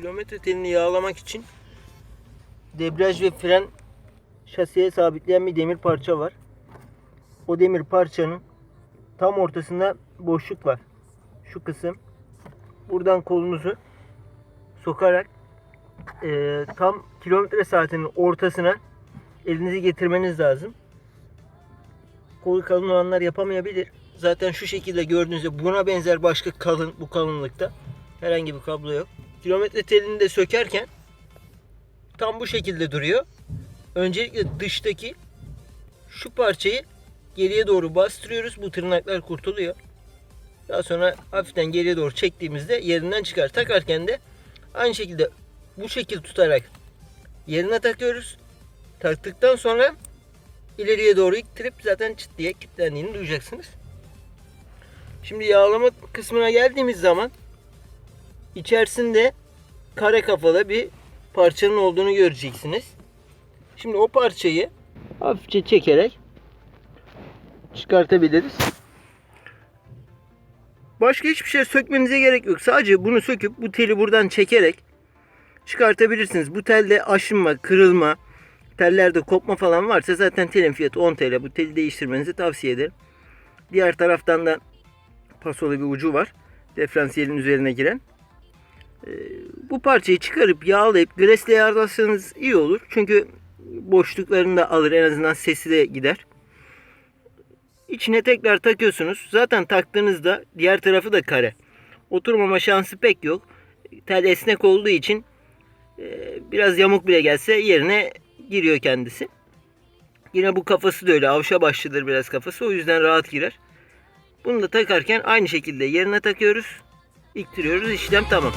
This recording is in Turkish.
Kilometre telini yağlamak için debriyaj ve fren şasiye sabitleyen bir demir parça var. O demir parçanın tam ortasında boşluk var. Şu kısım. Buradan kolunuzu sokarak eee, tam kilometre saatinin ortasına elinizi getirmeniz lazım. Kolu kalın olanlar yapamayabilir. Zaten şu şekilde gördüğünüzde buna benzer başka kalın bu kalınlıkta herhangi bir kablo yok. Kilometre telini de sökerken tam bu şekilde duruyor. Öncelikle dıştaki şu parçayı geriye doğru bastırıyoruz. Bu tırnaklar kurtuluyor. Daha sonra hafiften geriye doğru çektiğimizde yerinden çıkar. Takarken de aynı şekilde bu şekil tutarak yerine takıyoruz. Taktıktan sonra ileriye doğru ittirip zaten çıt diye kilitlendiğini duyacaksınız. Şimdi yağlama kısmına geldiğimiz zaman içerisinde kare kafalı bir parçanın olduğunu göreceksiniz. Şimdi o parçayı hafifçe çekerek çıkartabiliriz. Başka hiçbir şey sökmenize gerek yok. Sadece bunu söküp bu teli buradan çekerek çıkartabilirsiniz. Bu telde aşınma, kırılma, tellerde kopma falan varsa zaten telin fiyatı 10 TL. Bu teli değiştirmenizi tavsiye ederim. Diğer taraftan da pasolu bir ucu var. Diferansiyelin üzerine giren. Ee, bu parçayı çıkarıp yağlayıp gresle yağlarsanız iyi olur. Çünkü boşluklarını da alır. En azından sesi de gider. İçine tekrar takıyorsunuz. Zaten taktığınızda diğer tarafı da kare. Oturmama şansı pek yok. Tel esnek olduğu için e, biraz yamuk bile gelse yerine giriyor kendisi. Yine bu kafası da öyle. Avşa başlıdır biraz kafası. O yüzden rahat girer. Bunu da takarken aynı şekilde yerine takıyoruz. İktiriyoruz. İşlem tamam.